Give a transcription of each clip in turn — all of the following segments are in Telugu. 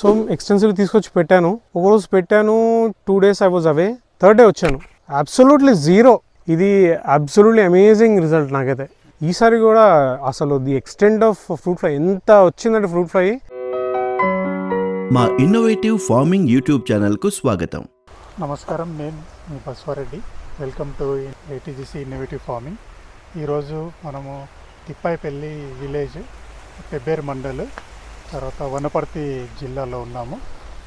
సో ఎక్స్టెన్సివ్ తీసుకొచ్చి పెట్టాను. ఒకరోజు పెట్టాను two days I was away third day వచ్చాను. అబ్సల్యూట్లీ జీరో ఇది అబ్సల్యూట్లీ అమేజింగ్ రిజల్ట్ నాకైతే. ఈసారి కూడా అసలు the extent of fruit fly ఎంత వచ్చిందంటే ఫ్రూట్ ఫ్లై మా ఇన్నోవేటివ్ ఫార్మింగ్ యూట్యూబ్ ఛానల్కు స్వాగతం. నమస్కారం నేను మీ Baswareddy. Welcome to ATGC innovative farming ఈరోజు మనము తిప్పాయిపల్లి విలేజ్ పెబ్బేరు మండల్. తర్వాత వనపర్తి జిల్లాలో ఉన్నాము.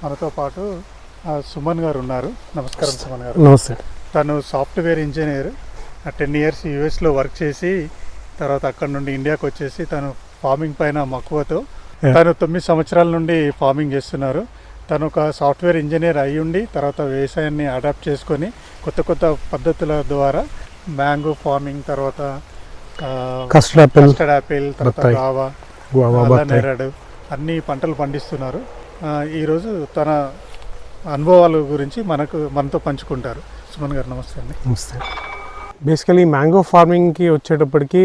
మనతో పాటు సుమన్ గారు ఉన్నారు. నమస్కారం సుమన్ గారు. నమస్తే. తను సాఫ్ట్వేర్ ఇంజనీర్. టెన్ ఇయర్స్ యూఎస్లో వర్క్ చేసి తర్వాత అక్కడ నుండి ఇండియాకి వచ్చేసి తను ఫార్మింగ్ పైన మక్కువతో. తను తొమ్మిది సంవత్సరాల నుండి ఫార్మింగ్ చేస్తున్నారు. తను ఒక సాఫ్ట్వేర్ ఇంజనీర్ అయి ఉండి తర్వాత వ్యవసాయాన్ని అడాప్ట్ చేసుకొని కొత్త కొత్త పద్ధతుల ద్వారా మ్యాంగో ఫార్మింగ్ తర్వాత కస్టర్డ్ యాపిల్ తర్వాత గావా నేరేడు అన్ని పంటలు పండిస్తున్నారు. ఈరోజు తన అనుభవాల గురించి మనకు మనతో పంచుకుంటారు. సుమన్ గారు నమస్తే అండి. నమస్తే. బేసికలీ మ్యాంగో ఫార్మింగ్కి వచ్చేటప్పటికి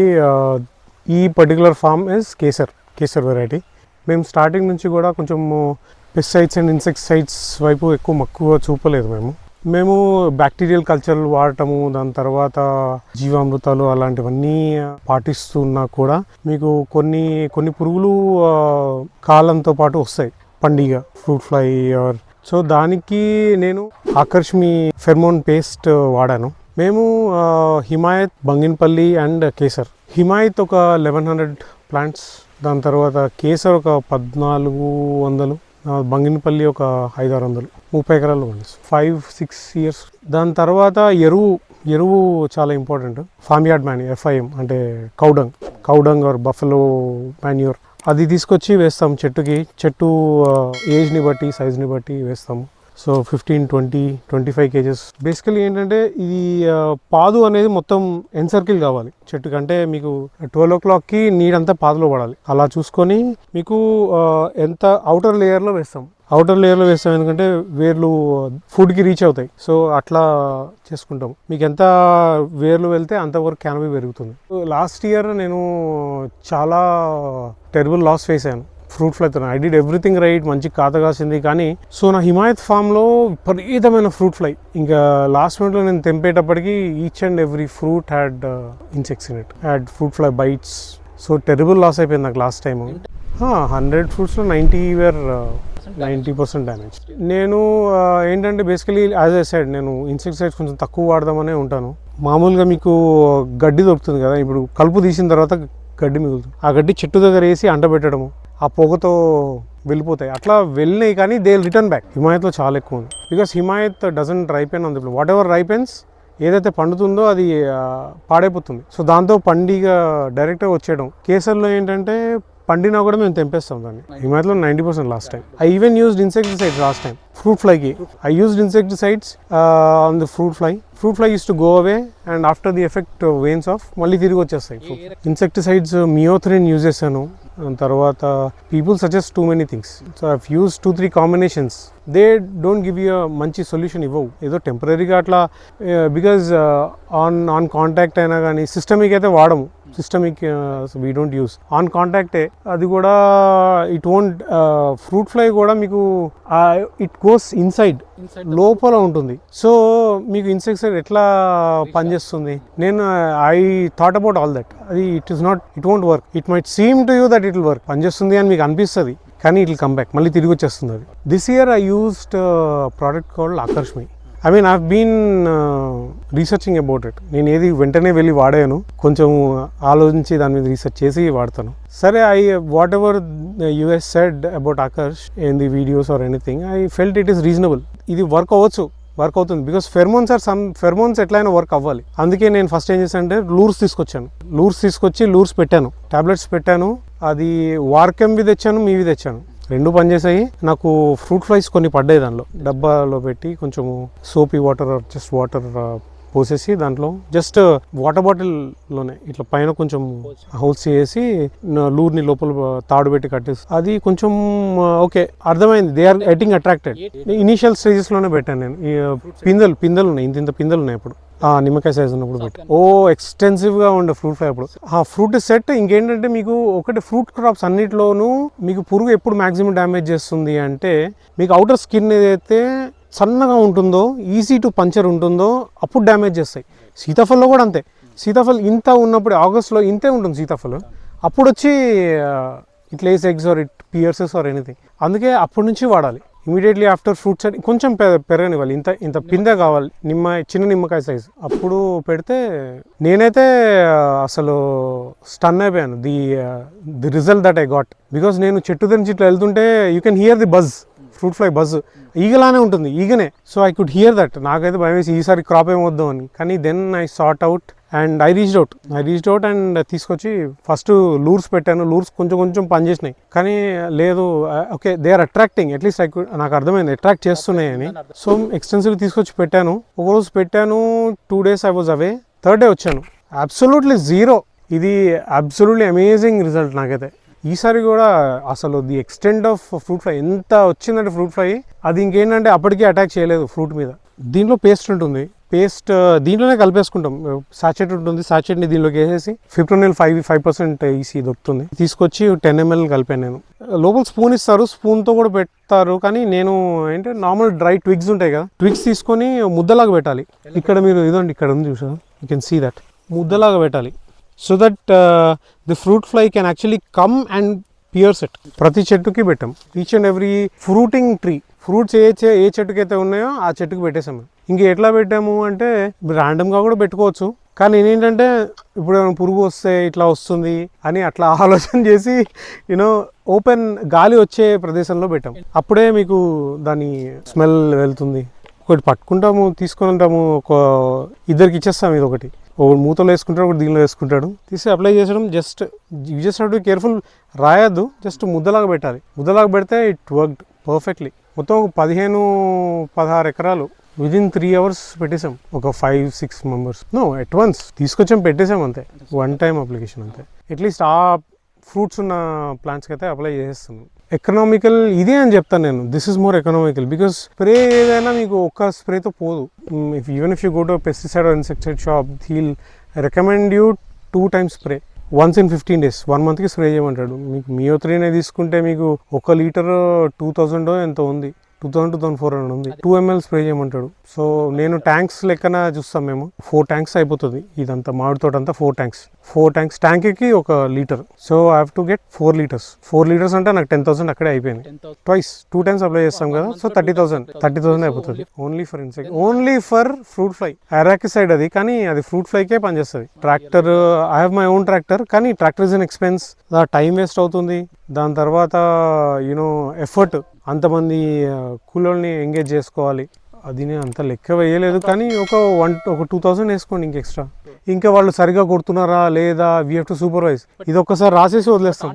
ఈ particular farm is Kesar Kesar variety మేము స్టార్టింగ్ నుంచి కూడా కొంచెం పెస్టిసైడ్స్ అండ్ ఇన్సెక్టిసైడ్స్ వైపు ఎక్కువ మక్కువ చూపలేదు మేము. మేము బ్యాక్టీరియల్ కల్చర్ వాడటము దాని తర్వాత జీవామృతాలు అలాంటివన్నీ పాటిస్తున్నా కూడా మీకు కొన్ని కొన్ని పురుగులు కాలంతో పాటు వస్తాయి పండిగ ఫ్రూట్ ఫ్లై ఆర్ సో దానికి నేను ఆకర్ష్మి ఫెర్మోన్ పేస్ట్ వాడాను. మేము హిమాయత్ బంగిన్పల్లి అండ్ కేసర్. హిమాయత్ ఒక లెవెన్ హండ్రెడ్ ప్లాంట్స్ దాని తర్వాత కేసర్ ఒక పద్నాలుగు వందలు బంగినపల్లి ఒక ఐదు ఆరు వందలు ముప్పై ఎకరాలు పండిస్తాం ఫైవ్ సిక్స్ ఇయర్స్ దాని తర్వాత ఎరువు ఎరువు చాలా important farm yard manure FIM అంటే cow dung. Cow dung or buffalo manure. అది తీసుకొచ్చి వేస్తాం చెట్టుకి. చెట్టు ఏజ్ని బట్టి సైజ్ని బట్టి వేస్తాము. So fifteen twenty twenty five kgs basically ఏంటంటే ఇది పాదు అనేది మొత్తం ఎన్ సర్కిల్ కావాలి. చెట్టుకు అంటే మీకు ట్వెల్వ్ ఓ క్లాక్కి నీడంతా పాదులో పడాలి. అలా చూసుకొని మీకు ఎంత అవుటర్ లేయర్లో వేస్తాం. అవుటర్ లేయర్లో వేస్తాం ఎందుకంటే వేర్లు ఫుడ్కి రీచ్ అవుతాయి. సో అట్లా చేసుకుంటాం. మీకు ఎంత వేర్లు వెళ్తే అంతవరకు క్యానబీ పెరుగుతుంది. లాస్ట్ ఇయర్ నేను చాలా టెరిబుల్ లాస్ ఫేస్ అయ్యాను. ఫ్రూట్ ఫ్లైతో ఐ డిడ్ ఎవ్రీథింగ్ రైట్ మంచి కాత కాసింది. కానీ సో నా హిమాయత్ ఫామ్లో విపరీతమైన ఫ్రూట్ ఫ్లై ఇంకా లాస్ట్ మినిట్లో నేను తెంపేటప్పటికి each and every fruit had insects in it had fruit fly bites so terrible loss అయిపోయింది నాకు last time hundred ఫ్రూట్స్లో ninety were ninety percent damage నేను uh, ఏంటంటే బేసికలీ యాజ్ ఐ సైడ్ నేను ఇన్సెక్టిసైడ్స్ కొంచెం తక్కువ వాడదామనే ఉంటాను. మామూలుగా మీకు గడ్డి దొరుకుతుంది కదా ఇప్పుడు కలుపు తీసిన తర్వాత గడ్డి మిగులుతుంది. ఆ గడ్డి చెట్టు దగ్గర వేసి అంటబెట్టడము ఆ పొగతో వెళ్ళిపోతాయి. అట్లా వెళ్ళినాయి కానీ దే రిటర్న్ బ్యాక్ హిమాయత్లో చాలా ఎక్కువ ఉంది. బికాస్ హిమాయత్ డజంట్ రైపెన్ అంది వాట్ ఎవర్ రైపెన్స్ ఏదైతే పండుతుందో అది పాడైపోతుంది. సో దాంతో పండిగ డైరెక్ట్గా వచ్చేయడం. కేసర్లో ఏంటంటే పండినా కూడా మేము తెంపేస్తాం దాన్ని. హిమాయత్లో ninety percent last time I even used insecticides last time fruit ఫ్లైకి I used insecticides on the fruit fly fruit fly use to go away and after the effect wanes off మళ్ళీ తిరిగి వచ్చేస్తాయి ఇన్సెక్టిసైడ్స్ మియోథ్రిన్ యూజ్ చేశాను తర్వాత people suggest too many things so I use two three combinations they don't give you మంచి సొల్యూషన్ ఇవ్వవు. ఏదో టెంపరీగా అట్లా బికాజ్ ఆన్ ఆన్ కాంటాక్ట్ అయినా కానీ సిస్టమిక్ అయితే వాడము. Systemic we don't use on కాంటాక్టే అది కూడా ఇట్ ఓంట్ ఫ్రూట్ ఫ్లై కూడా మీకు ఇట్ గోస్ ఇన్సైడ్ లోపల ఉంటుంది. సో మీకు ఇన్సెక్టిసైడ్ ఎట్లా పనిచేస్తుంది? నేను I thought about all that అది it is not it won't work it might seem to you that it will work పనిచేస్తుంది అని మీకు అనిపిస్తుంది. కానీ ఇట్ విల్ కమ్ బ్యాక్ మళ్ళీ తిరిగి వచ్చేస్తుంది అది. This year I used product called Akarshmi I mean I've been researching about it నేను ఏది వెంటనే వెళ్ళి వాడాను. కొంచెం uh, ఆలోచించి దాని మీద రీసెర్చ్ చేసి వాడతాను. సరే I whatever US said about Akarsh in the videos or anything I felt it is reasonable ఇది వర్క్ అవ్వచ్చు. వర్క్ అవుతుంది. Because pheromones are some pheromones ఎట్లయినా వర్క్ అవ్వాలి. అందుకే నేను ఫస్ట్ ఏం చేశాను అంటే లూర్స్ తీసుకొచ్చాను. లూర్స్ తీసుకొచ్చి లూర్స్ పెట్టాను. టాబ్లెట్స్ పెట్టాను. అది వార్కెంవి తెచ్చాను మీవి తెచ్చాను. రెండు పనిచేసాయి నాకు ఫ్రూట్ ఫ్లైస్ కొన్ని పడ్డాయి దానిలో డబ్బాలో పెట్టి కొంచెము సోపీ వాటర్ జస్ట్ వాటర్ పోసేసి దాంట్లో జస్ట్ వాటర్ బాటిల్లోనే ఇట్లా పైన కొంచెం హోల్స్ చేసి న- లూర్ని లోపల తాడు పెట్టి కట్టేసి అది కొంచెం ఓకే అర్థమైంది. They are getting attracted initial స్టేజెస్లోనే పెట్టాను నేను. ఈ పిందెలు పిందెలు ఉన్నాయి. ఇంత ఇంత పిందెలు ఉన్నాయి ఇప్పుడు నిమ్మకాయ సైజ్ ఉన్నప్పుడు పెట్టి. ఓ ఎక్స్టెన్సివ్గా ఉండే ఫ్రూట్ ఫ్లై అప్పుడు ఆ ఫ్రూట్ సెట్ ఇంకేంటంటే మీకు ఒకటి ఫ్రూట్ క్రాప్స్ అన్నిటిలోనూ మీకు పురుగు ఎప్పుడు మాక్సిమం డ్యామేజ్ చేస్తుంది అంటే మీకు అవుటర్ స్కిన్ ఏదైతే సన్నగా ఉంటుందో ఈజీ టు పంచర్ ఉంటుందో అప్పుడు డ్యామేజ్ చేస్తాయి. సీతాఫల్లో కూడా అంతే. సీతాఫల్ ఇంత ఉన్నప్పుడు ఆగస్ట్లో ఇంతే ఉంటుంది సీతాఫల్. అప్పుడు వచ్చి ఆ, it lays eggs or it pierces or anything అందుకే అప్పటి నుంచి వాడాలి. ఇమీడియట్లీ ఆఫ్టర్ ఫ్రూట్స్ అని కొంచెం పెరగనివ్వాలి. ఇంత ఇంత పిందె కావాలి. నిమ్మ చిన్న నిమ్మకాయ సైజ్ అప్పుడు పెడితే నేనైతే అసలు స్టన్ అయిపోయాను. The the result that I got because నేను చెట్టు నుంచి ఇట్లా వెళ్తుంటే you can hear the buzz fruit fly buzz ఈగలానే ఉంటుంది ఈగనే. So I could hear that నాకైతే భయం వేసి ఈసారి క్రాప్ ఏమొద్దాం అని. కానీ then I sort out and I reached out I reached out and తీసుకొచ్చి ఫస్ట్ లూర్స్ పెట్టాను. లూర్స్ కొంచెం కొంచెం పనిచేసినాయి. కానీ లేదు okay they are attracting at least I నాకు అర్థమైంది అట్రాక్ట్ చేస్తున్నాయి అని. సో ఎక్స్టెన్సివ్ తీసుకొచ్చి పెట్టాను. ఒకరోజు పెట్టాను two days I was away third day వచ్చాను. అబ్సల్యూట్లీ జీరో ఇది అబ్సల్యూట్లీ అమేజింగ్ రిజల్ట్ నాకైతే. ఈసారి కూడా అసలు the extent of fruit fly ఎంత వచ్చిందంటే ఫ్రూట్ ఫ్లై అది ఇంకేంటంటే అప్పటికీ అటాక్ చేయలేదు ఫ్రూట్ మీద. దీంట్లో పేస్ట్ ఉంటుంది. పేస్ట్ uh, దీంట్లోనే కలిపేసుకుంటాం. Uh, సాచెట్ ఉంటుంది. సాచెట్ని దీనిలోకి వేసేసి fifteen five five percent EC దొరుకుతుంది. తీసుకొచ్చి టెన్ ఎంఎల్ కలిపాను నేను. Uh, లోపల స్పూన్ ఇస్తారు. స్పూన్తో కూడా పెడతారు. కానీ నేను ఏంటంటే నార్మల్ డ్రై ట్విగ్స్ ఉంటాయి కదా. ట్విగ్స్ తీసుకొని ముద్దలాగా పెట్టాలి. ఇక్కడ మీరు ఇదండి ఇక్కడ ఉంది చూసారు? యూ కెన్ సీ దట్ ముద్దలాగా పెట్టాలి. So that the fruit fly can actually come and pierce it. ప్రతి చెట్టుకి పెట్టాం. Each and every fruiting tree fruits ఏ ఏ చెట్టుకైతే అయితే ఉన్నాయో ఆ చెట్టుకి పెట్టేసాము ఇంక ఎట్లా పెట్టాము అంటే ర్యాండమ్గా కూడా పెట్టుకోవచ్చు. కానీ నేనేంటంటే ఇప్పుడు ఏమైనా పురుగు వస్తే ఇట్లా వస్తుంది అని అట్లా ఆలోచన చేసి యూనో ఓపెన్ గాలి వచ్చే ప్రదేశంలో పెట్టాం. అప్పుడే మీకు దాని స్మెల్ వెళ్తుంది. ఒకటి పట్టుకుంటాము తీసుకొని ఉంటాము ఒక ఇద్దరికి ఇచ్చేస్తాం ఇది ఒకటి. ఒకటి మూతలో వేసుకుంటాడు ఒకటి దీనిలో వేసుకుంటాడు. తీసి apply చేసడం just you just to careful రాయద్దు just ముద్దలాగా పెట్టాలి. ముద్దలాగా పెడితే ఇట్ వర్క్డ్ పర్ఫెక్ట్లీ మొత్తం ఒక పదిహేను పదహారు ఎకరాలు విదిన్ త్రీ అవర్స్ పెట్టేసాం ఒక five six members no at once తీసుకొచ్చాం పెట్టేసాం అంతే. వన్ టైం అప్లికేషన్ అంతే. అట్లీస్ట్ ఆ ఫ్రూట్స్ ఉన్న ప్లాంట్స్కి అయితే అప్లై చేసేస్తున్నాం. ఎకనామికల్ ఇదే అని చెప్తాను నేను. This is more economical because spray ఏదైనా మీకు ఒక్క స్ప్రేతో పోదు. If even if you go to pesticide or insecticide shop he'll recommend you two times spray once in fifteen days one మంత్కి స్ప్రే చేయమంటాడు. మీకు మియో త్రీనే తీసుకుంటే మీకు ఒక లీటర్ టూ థౌజండ్ ఎంత ఉంది. Two thousand two thousand four hundred ఉంది. టూ ఎంఎల్ స్ప్రే చేయమంటాడు. సో నేను ట్యాంక్స్ లెక్కన చూస్తాం మేము. ఫోర్ ట్యాంక్స్ అయిపోతుంది. ఇదంతా మామిడి తోట అంతా ఫోర్ ట్యాంక్స్ ఫోర్ ట్యాంక్స్ ట్యాంక్కి ఒక litre so I have to get four litres four litres అంటే నాకు టెన్ థౌసండ్ అక్కడే అయిపోయింది ట్వైస్ టూ టైమ్స్ అప్లై చేస్తాం కదా. So thirty thousand thirty thousand అయిపోతుంది. Only for insect only for fruit fly side అది. కానీ అది ఫ్రూట్ ఫ్లైకే పనిచేస్తుంది. Tractor I have my own tractor కానీ tractor is an expense the time waste అవుతుంది. దాని తర్వాత యూనో ఎఫర్ట్ అంతమంది కూలోల్ని ఎంగేజ్ చేసుకోవాలి. అది నేను అంత లెక్క వేయలేదు కానీ ఒక వన్ ఒక టూ థౌసండ్ వేసుకోండి ఇంక ఎక్స్ట్రా. ఇంకా వాళ్ళు సరిగా కొడుతున్నారా లేదా వీ హ్యావ్ టు సూపర్వైజ్ ఇది ఒక్కసారి రాసేసి వదిలేస్తాం.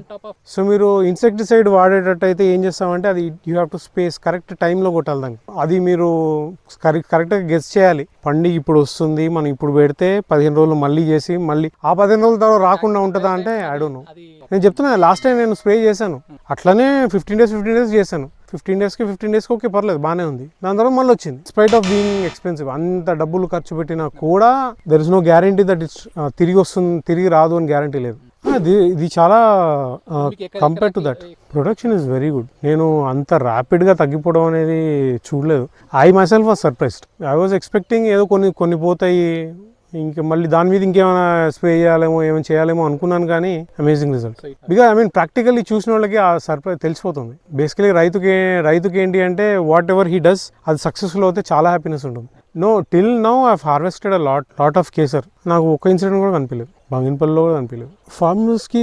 సో మీరు ఇన్సెక్టిసైడ్ వాడేటట్టయితే ఏం చేస్తామంటే అది you have to space correct టైంలో కొట్టాలి దాన్ని. అది మీరు కరెక్ట్ కరెక్ట్గా గెస్ చేయాలి. పండుగ ఇప్పుడు వస్తుంది మనం ఇప్పుడు పెడితే పదిహేను రోజులు మళ్ళీ చేసి మళ్ళీ ఆ పదిహేను రోజుల తర్వాత రాకుండా ఉంటుందా అంటే ఐ డోంట్ నో నేను చెప్తున్నా లాస్ట్ టైం నేను స్ప్రే చేశాను. అట్లనే ఫిఫ్టీన్ డేస్ ఫిఫ్టీన్ డేస్ చేశాను. ఫిఫ్టీన్ డేస్కి ఫిఫ్టీన్ డేస్కి ఓకే పర్లేదు బాగానే ఉంది. దాని తర్వాత మళ్ళీ వచ్చింది. స్పైట్ ఆఫ్ బీయింగ్ ఎక్స్పెన్సివ్ అంత డబ్బులు ఖర్చు పెట్టినా కూడా there is no guarantee that it's తిరిగి వస్తుంది తిరిగి రాదు అని గ్యారంటీ లేదు. అది ఇది చాలా compare to that production is very good నేను అంత ర్యాపిడ్గా తగ్గిపోవడం అనేది చూడలేదు. I myself was surprised I was expecting ఏదో కొన్ని కొన్ని పోతాయి ఇంకా మళ్ళీ దాని మీద ఇంకేమైనా స్ప్రే చేయాలేమో ఏమైనా చేయాలేమో అనుకున్నాను కానీ amazing result because I mean practically చూసిన వాళ్ళకి ఆ సర్ప్రైజ్ తెలిసిపోతుంది. బేసికలీ రైతుకి రైతుకి ఏంటి అంటే వాట్ ఎవర్ హీ డస్ అది సక్సెస్ఫుల్ అవుతే చాలా హ్యాపీనెస్ ఉంటుంది. No till now I harvested a lot lot of Kesar నాకు ఒక్క ఇన్సిడెంట్ కూడా కనిపించలేదు బంగినపల్లిలో కూడా కనిపించలేదు ఫార్మర్స్కి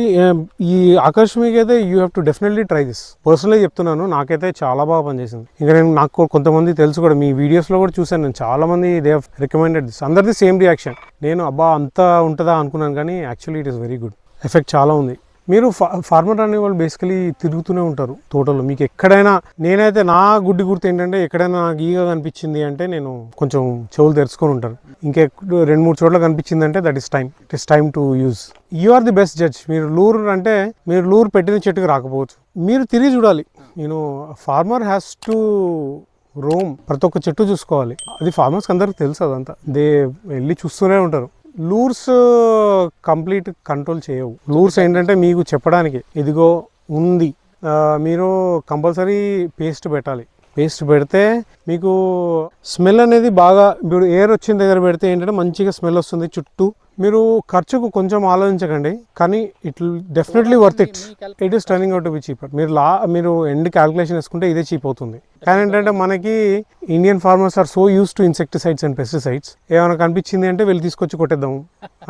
ఈ ఆకర్షణకి అయితే you have to definitely try this పర్సనల్గా చెప్తున్నాను నాకైతే చాలా బాగా పనిచేసింది. ఇంకా నేను నాకు కొంతమంది తెలుసు కూడా మీ వీడియోస్లో కూడా చూశాను నేను. చాలామంది దే హ్యావ్ రికమెండెడ్ దిస్ అందరిది సేమ్ రియాక్షన్ నేను అబ్బా అంతా ఉంటుందా? అనుకున్నాను కానీ actually it is very good effect చాలా ఉంది. మీరు ఫార్మర్ అనే వాళ్ళు బేసికలీ తిరుగుతూనే ఉంటారు తోటలో. మీకు ఎక్కడైనా నేనైతే నా గుడ్డి గుర్తు ఏంటంటే ఎక్కడైనా నాకు ఈగ కనిపించింది అంటే నేను కొంచెం చెవులు తెరుచుకొని ఉంటారు ఇంకా రెండు మూడు చోట్ల కనిపించింది అంటే that is time it is time to use you are the best judge మీరు లూర్ అంటే మీరు లూర్ పెట్టిన చెట్టుకు రాకపోవచ్చు. మీరు తిరిగి చూడాలి. నేను ఫార్మర్ హ్యాస్ టు రోమ్ ప్రతి ఒక్క చెట్టు చూసుకోవాలి. అది ఫార్మర్స్కి అందరికి తెలుసు అదంతా. దే వెళ్ళి చూస్తూనే ఉంటారు. లూర్స్ కంప్లీట్ కంట్రోల్ చేయవు. లూర్స్ ఏంటంటే మీకు చెప్పడానికి ఇదిగో ఉంది. మీరు కంపల్సరీ పేస్ట్ పెట్టాలి. పేస్ట్ పెడితే మీకు స్మెల్ అనేది బాగా ఇప్పుడు ఎయిర్ వచ్చిన దగ్గర పెడితే ఏంటంటే మంచిగా స్మెల్ వస్తుంది చుట్టూ. మీరు ఖర్చుకు కొంచెం ఆలోచించకండి కానీ it definitely worth it it is turning out to be cheaper మీరు లా మీరు ఎండ్ క్యాల్కులేషన్ వేసుకుంటే ఇదే చీప్ అవుతుంది. కానీ ఏంటంటే మనకి Indian farmers are so used to insecticides and pesticides ఏమైనా కనిపించింది అంటే వెళ్ళి తీసుకొచ్చి కొట్టేద్దాం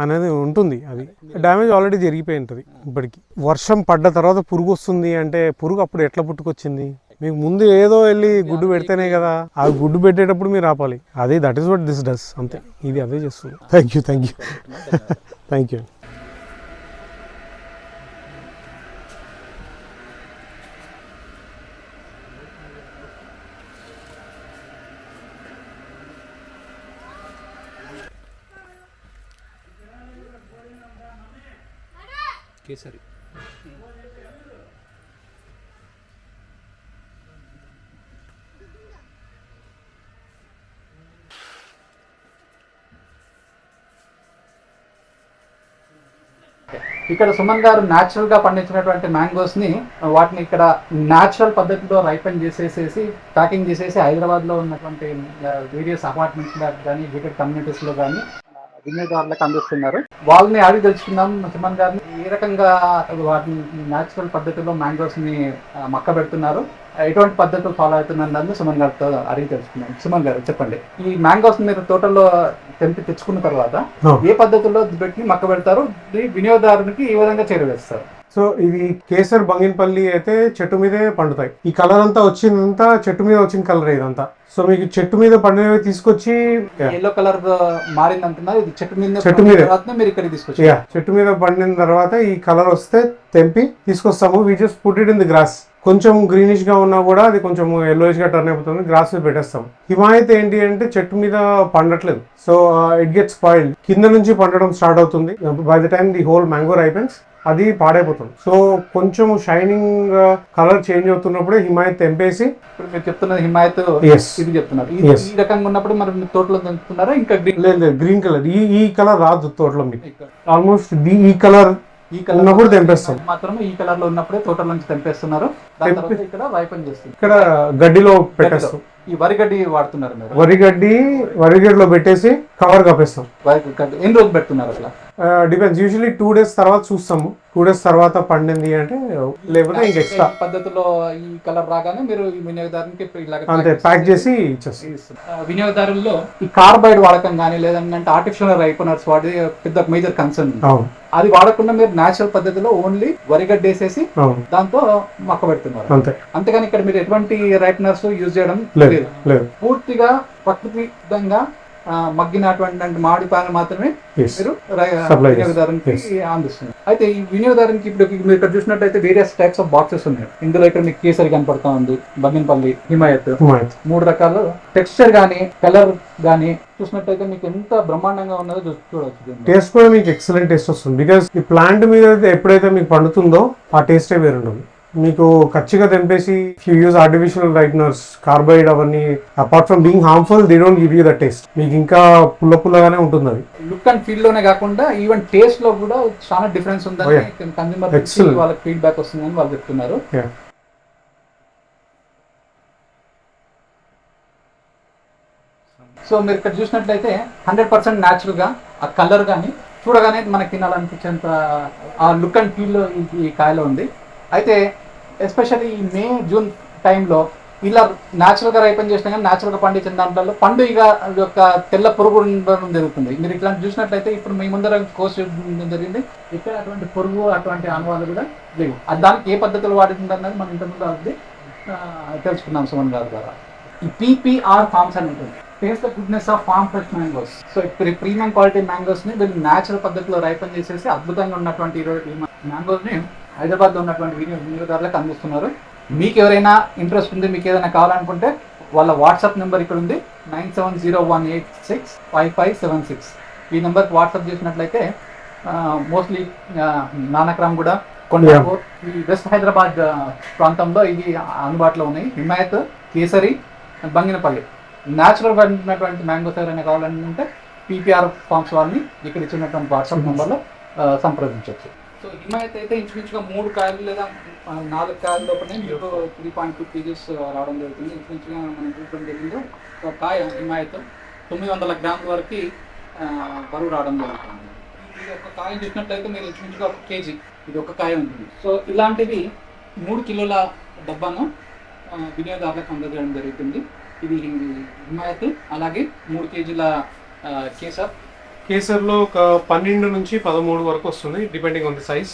అనేది ఉంటుంది అది. డ్యామేజ్ ఆల్రెడీ జరిగిపోయి ఉంటుంది ఇప్పటికి. వర్షం పడ్డ తర్వాత పురుగు వస్తుంది అంటే పురుగు అప్పుడు ఎట్లా పుట్టుకొచ్చింది? మీకు ముందు ఏదో వెళ్ళి గుడ్డు పెడితేనే కదా ఆ గుడ్డు పెట్టేటప్పుడు మీరు ఆపాలి. అదే that is what this does అంతే. ఇది అదే చేస్తుంది. Thank you thank you thank you Kesari. ఇక్కడ సుమన్ గారు న్యాచురల్గా పండించినటువంటి మ్యాంగోస్ని వాటిని ఇక్కడ న్యాచురల్ పద్ధతిలో రైపన్ చేసేసేసి ప్యాకింగ్ చేసేసి హైదరాబాద్లో ఉన్నటువంటి వేరియస్ అపార్ట్మెంట్స్ కానీ వికెట్ కమ్యూనిటీస్లో కానీ వినియోగదారులకు అందిస్తున్నారు. వాళ్ళని అడిగి తెలుసుకుందాం సుమన్ గారిని. ఏ రకంగా వాటిని న్యాచురల్ పద్ధతిలో మ్యాంగోస్ని మక్క పెడుతున్నారు ఎటువంటి పద్ధతులు ఫాలో అవుతున్నారు సుమన్ గారితో అడిగి తెలుసుకుందాం సుమన్ గారు చెప్పండి. ఈ మ్యాంగోస్ మీరు తోటల్లో తెంపి తెచ్చుకున్న తర్వాత. ఏ పద్ధతుల్లో పెట్టి మక్క పెడతారు? వినియోగదారునికి ఏ విధంగా చేరవేస్తారు సో ఇది కేసర్ బంగినపల్లి అయితే చెట్టు మీదే పండుతాయి. ఈ కలర్ అంతా వచ్చిందంతా చెట్టు మీద వచ్చిన కలర్ ఇదంతా. సో మీకు చెట్టు మీద పండినవి తీసుకొచ్చి ఎల్లో కలర్ మారింది అంటున్నారు ఇది చెట్టు మీద చెట్టు మీదే. మీరు ఇక్కడికి తీసుకొచ్చారు. యా చెట్టు మీద పండిన తర్వాత ఈ కలర్ వస్తే తెంపి తీసుకొస్తాము. We just put it in the grass కొంచెం గ్రీనిష్గా ఉన్నా కూడా అది కొంచెం yellowish గా టర్న్ అయిపోతుంది. గ్రాస్ మీద పెట్టేస్తాం హిమాయత్ ఏంటి అంటే చెట్టు మీద పండట్లేదు. సో ఇట్ గెట్స్ స్పాయిల్డ్ కింద నుంచి పండడం స్టార్ట్ అవుతుంది. By the time the whole mango ripens అది పాడైపోతుంది. సో కొంచెం షైనింగ్ కలర్ చేంజ్ అవుతున్నప్పుడే హిమాయత్ తెంపేసి ఇప్పుడు మీరు చెప్తున్నది హిమాయత్. ఇది చెప్తున్నారు. ఈ రకంగా ఉన్నప్పుడు మరి మీ తోటలో తెంపుతున్నారా ఇంకా గ్రీన్ లేదు లేదు. గ్రీన్ కలర్ ఈ ఈ కలర్ రాదు తోటలో మీకు. ఆల్మోస్ట్ ఈ కలర్ ఈ కలర్ ఉన్నప్పుడు తెంపేస్తాం. మాత్రం ఈ కలర్లో ఉన్నప్పుడే తోటల నుంచి తెంపేస్తున్నారు. ఇక్కడ వైపన్ చేస్తుంది ఇక్కడ గడ్డిలో పెట్టేస్తాం. ఈ వరి గడ్డి వాడుతున్నారు మీరు. వరి గడ్డి వరి గడ్డిలో పెట్టేసి కవర్ కప్పేస్తాం ఎన్ని రోజులు పెడుతున్నారు అట్లా? డిపెండ్స్ యూజువలీ టూ డేస్ తర్వాత చూస్తాము. టూ డేస్ తర్వాత పండింది అంటే లేకపోతే ఇంక ఎక్స్ట్రా పద్ధతిలో ఈ కలర్ రాగానే మీరు వినియోగదారునికి అంతే ప్యాక్ చేసి ఇచ్చేస్తాం. వినియోగదారుల్లో ఈ కార్బైడ్ వాడకం కానీ లేదంటే ఆర్టిఫిషియల్ రైపనర్స్ వాడి పెద్ద మేజర్ కన్సర్న్ అది వాడకుండా మీరు నేచురల్ పద్ధతిలో ఓన్లీ వరిగడ్డ వేసేసి అవును. దాంతో మొక్క పెడుతున్నారు. అంతే. అంతేగాని ఇక్కడ మీరు ఎటువంటి రైపనర్స్ యూజ్ చేయడం లేదు పూర్తిగా ప్రకృతిదంగా ఆ, మగ్గినటువంటి మామిడి పాలు మాత్రమే మీరు. వినియోగదారునికి. అందిస్తున్నారు అయితే ఈ వినియోగదారునికి ఇప్పుడు మీరు ఇక్కడ చూసినట్టయితే వేరియస్ టైప్స్ ఆఫ్ బాక్సెస్ ఉన్నాయి ఇందులో ఇక్కడ మీకు కేసరి కనపడతా ఉంది బంగినపల్లి హిమాయత్ మూడు రకాల టెక్స్చర్ గానీ కలర్ గానీ చూసినట్టయితే మీకు ఎంత బ్రహ్మాండంగా ఉన్నదో చూడవచ్చు. టేస్ట్ కూడా మీకు ఎక్సలెంట్ టేస్ట్ వస్తుంది బికాస్ ఈ ప్లాంట్ మీద ఎప్పుడైతే మీకు పండుతుందో ఆ టేస్టే వేరుంటుంది మీకు ఖచ్చితంగా తెంపేసి you use artificial ripeners carbide అవన్నీ apart from being harmful they don't give you the taste మీకు ఇంకా పుల్ల పుల్లగానే ఉంటుంది అది లుక్ అండ్ ఫీల్లోనే కాకుండా ఈవెన్ టేస్ట్లో కూడా చాలా డిఫరెన్స్ ఉందని Excellent. వాళ్ళకి ఫీడ్బ్యాక్ వస్తుందని వాళ్ళు చెప్తున్నారు. సో మీరు ఇక్కడ చూసినట్లయితే హండ్రెడ్ పర్సెంట్ న్యాచురల్గా ఆ కలర్ కానీ చూడగానే మనకి తినాలనిపించేంత ఆ లుక్ అండ్ ఫీల్ ఈ కాయలో ఉంది. అయితే ఎస్పెషల్లీ ఈ మే జూన్ టైంలో ఇలా న్యాచురల్గా రైపన్ చేసినా కానీ న్యాచురల్గా పండించిన దాంట్లో పండు ఇక యొక్క తెల్ల పురుగు ఉండడం జరుగుతుంది. మీరు ఇట్లాంటి చూసినట్లయితే ఇప్పుడు మీ ముందర కోర్స్ జరిగింది. ఇక్కడ అటువంటి పురుగు అటువంటి ఆనవాళ్ళు కూడా లేవు. అది దానికి ఏ పద్ధతులు వాడుతుంది అన్నది మనం ఇంతకుముందు అది తెలుసుకున్నాం సుమన్ గారి ద్వారా. ఈ పీపీఆర్ ఫార్మ్స్ అని ఉంటుంది. Taste the goodness of farm fresh mangoes so ఇప్పుడు ప్రీమియం క్వాలిటీ మ్యాంగోస్ని వీళ్ళు న్యాచురల్ పద్ధతిలో రైపన్ చేసేసి అద్భుతంగా ఉన్నటువంటి ఈ మ్యాంగోస్ హైదరాబాద్లో ఉన్నటువంటి వినియోగ వినియోగదారులకు అందిస్తున్నారు. మీకు ఎవరైనా ఇంట్రెస్ట్ ఉంది మీకు ఏదైనా కావాలనుకుంటే వాళ్ళ వాట్సాప్ నెంబర్ ఇక్కడ ఉంది nine seven zero one eight six five five seven six. ఈ నెంబర్కి వాట్సాప్ చేసినట్లయితే మోస్ట్లీ నానక్రామ్ కూడా కొన్ని ఈ వెస్ట్ హైదరాబాద్ ప్రాంతంలో ఇవి అందుబాటులో ఉన్నాయి. హిమాయత్ కేసరి బంగినపల్లి. న్యాచురల్ ఉన్నటువంటి మ్యాంగోస్ ఎవరైనా కావాలంటే పీపీఆర్ ఫార్మ్స్ వాళ్ళని ఇక్కడ ఇచ్చినటువంటి వాట్సాప్ నెంబర్లో సంప్రదించవచ్చు. సో హిమాయత్ అయితే ఇంచుమించుగా మూడు కాయలు లేదా నాలుగు కాయల లోపలనే మీకు త్రీ పాయింట్ టూ కేజీస్ రావడం జరుగుతుంది. ఇంచుమించుగా మనం చూడడం జరిగింది. ఒక కాయ హిమాయత్ తొమ్మిది వందల గ్రాముల వరకు బరువు రావడం జరుగుతుంది. ఇది ఒక కాయ చూసినట్లయితే మీరు ఇంచుమించుగా ఒక కేజీ ఇది ఒక కాయ ఉంటుంది. సో ఇలాంటివి మూడు కిలోల డబ్బాను వినియోగదారులకు అందజేయడం జరుగుతుంది. ఇది హిమాయత్ అలాగే మూడు కేజీల కేసర్ కేసర్లో ఒక పన్నెండు నుంచి పదమూడు వరకు వస్తుంది డిపెండింగ్ ఆన్ ది సైజ్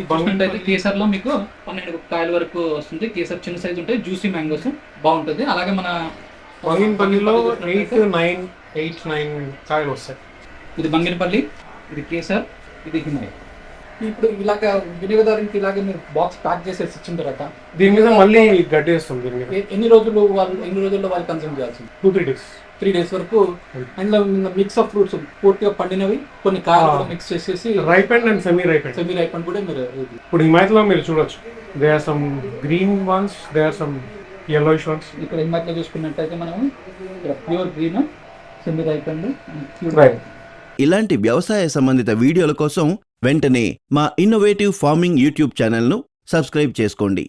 చూసినట్టయితే కేసర్లో మీకు పన్నెండు కాయల వరకు వస్తుంది. కేసర్ చిన్న సైజు ఉంటాయి జ్యూసీ మ్యాంగోస్ బాగుంటుంది. అలాగే మన బంగినపల్లిలో Banganapalli eight nine eight nine కాయలు వస్తాయి. ఇది బంగినపల్లి ఇది కేసర్ ఇది హిమాయ్ ఇప్పుడు ఇలాగ వినియోగదారునికి ఇలాగే మీరు బాక్స్ ప్యాక్ చేసేసి ఇచ్చిన తర్వాత దీని మీద మళ్ళీ గడ్డి వేస్తుంది దీని మీద. ఎ- ఎన్ని రోజులు వాళ్ళు ఎన్ని రోజుల్లో వాళ్ళు కన్సూమ్ చేయాల్సింది? Two three days three days వరకు అందులో మిక్స్ ఆఫ్ ఫ్రూట్స్ పూర్తిగా పండినవి కొన్ని కాయలు. కూడా మిక్స్ చేసేసి ripe and and semi ripe and semi ripen కూడా మీరు ఇప్పుడు హిమాయత్లో మీరు చూడొచ్చు. They are some green ones they are some yellowish ones ఇక్కడ హిమాయత్లో చూసుకున్నట్టయితే మనం ఇక్కడ pure green semi ripen Right. ఇలాంటి వ్యవసాయ సంబంధిత వీడియోల కోసం వెంటనే మా ఇన్నోవేటివ్ ఫార్మింగ్ యూట్యూబ్ ఛానల్ను సబ్స్క్రైబ్ చేసుకోండి.